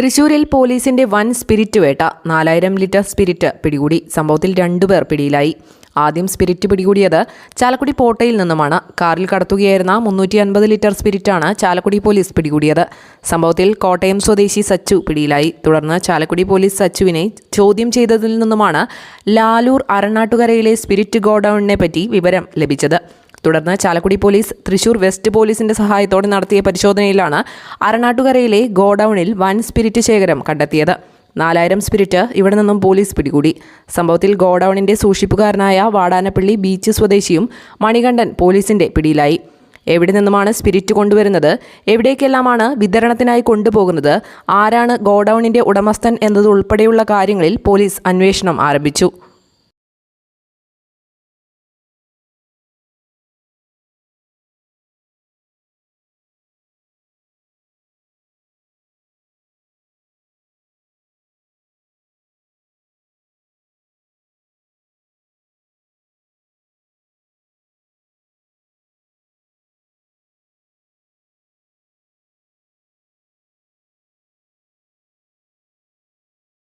തൃശൂരിൽ പോലീസിന്റെ വൻ സ്പിരിറ്റ് വേട്ട. നാലായിരം ലിറ്റർ സ്പിരിറ്റ് പിടികൂടി. സംഭവത്തിൽ രണ്ടുപേർ പിടിയിലായി. ആദ്യം സ്പിരിറ്റ് പിടികൂടിയത് ചാലക്കുടി പോട്ടയിൽ നിന്നുമാണ്. കാറിൽ കടത്തുകയായിരുന്ന മുന്നൂറ്റി അൻപത് ലിറ്റർ സ്പിരിറ്റാണ് ചാലക്കുടി പോലീസ് പിടികൂടിയത്. സംഭവത്തിൽ കോട്ടയം സ്വദേശി സച്ചു പിടിയിലായി. തുടർന്ന് ചാലക്കുടി പോലീസ് സച്ചുവിനെ ചോദ്യം ചെയ്തതിൽ നിന്നുമാണ് ലാലൂർ അരണാട്ടുകരയിലെ സ്പിരിറ്റ് ഗോഡൌണിനെ പറ്റി വിവരം ലഭിച്ചത്. തുടർന്ന് ചാലക്കുടി പോലീസ് തൃശൂർ വെസ്റ്റ് പോലീസിന്റെ സഹായത്തോടെ നടത്തിയ പരിശോധനയിലാണ് അരണാട്ടുകരയിലെ ഗോഡൌണിൽ വൻ സ്പിരിറ്റ് ശേഖരം കണ്ടെത്തിയത്. നാലായിരം സ്പിരിറ്റ് ഇവിടെ നിന്നും പോലീസ് പിടികൂടി. സംഭവത്തിൽ ഗോഡൌണിന്റെ സൂക്ഷിപ്പുകാരനായ വാടാനപ്പള്ളി ബീച്ച് സ്വദേശിയും മണികണ്ഠൻ പോലീസിന്റെ പിടിയിലായി. എവിടെ നിന്നുമാണ് സ്പിരിറ്റ് കൊണ്ടുവരുന്നത്? എവിടേക്കെല്ലാമാണ് വിതരണത്തിനായി കൊണ്ടുപോകുന്നത്? ആരാണ് ഗോഡൌണിന്റെ ഉടമസ്ഥൻ എന്നതുൾപ്പെടെയുള്ള കാര്യങ്ങളിൽ പോലീസ് അന്വേഷണം ആരംഭിച്ചു.